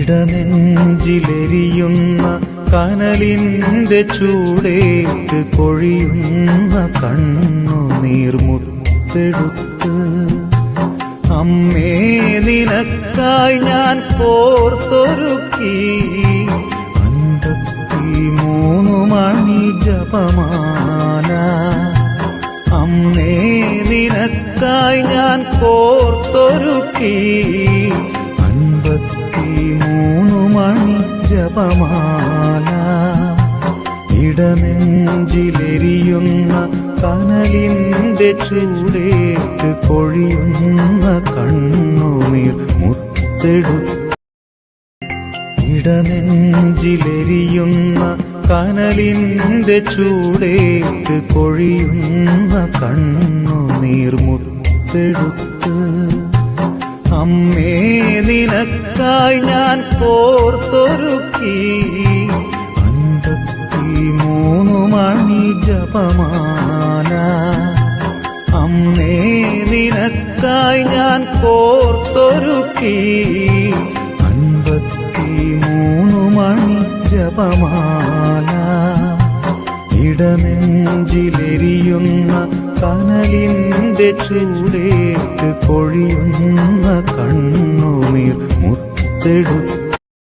ഇടനെഞ്ചിലെരിയുന്ന കനലിന്റെ ചൂടേറ്റ് കൊഴിയുന്ന കണ്ണു നീർമുത്തെടുത്ത് അമ്മേ നിനക്കായി ഞാൻ പോർത്തൊരുക്കി അൻപത്തി മൂന്ന് മണി ജപമാന അമ്മേ നിനക്കായി ഞാൻ കോർത്തൊരുക്കി. അൻപത്തിമൂന്നു മണി ജപമാല. ഇടനെഞ്ചിലെരിയുന്ന കനലിന്റെ ചൂടേറ്റ് കൊഴിയുന്ന കണ്ണുനീർ മുത്തെടുത്തു ഇടനെഞ്ചിലെരിയുന്ന കനലിന്റെ ചൂടേറ്റ് കൊഴിയുന്ന കണ്ണുനീർ മുത്തെടുത്ത് അമ്മേ നിനക്കായി ഞാൻ പോർത്തൊരുക്കി. അൻപത്തി മൂന്ന് മണി ജപമാല. അമ്മേ നിനക്കായി ഞാൻ കോർത്തൊരുക്കി അൻപത്തിമൂന്നു മണി ജപമാല. ഇടനെഞ്ചിലെരിയുന്ന കനലിന്റെ ചൂടേറ്റ് കൊഴിയുന്ന കണ്ണുനീർ മുത്തെടുത്തു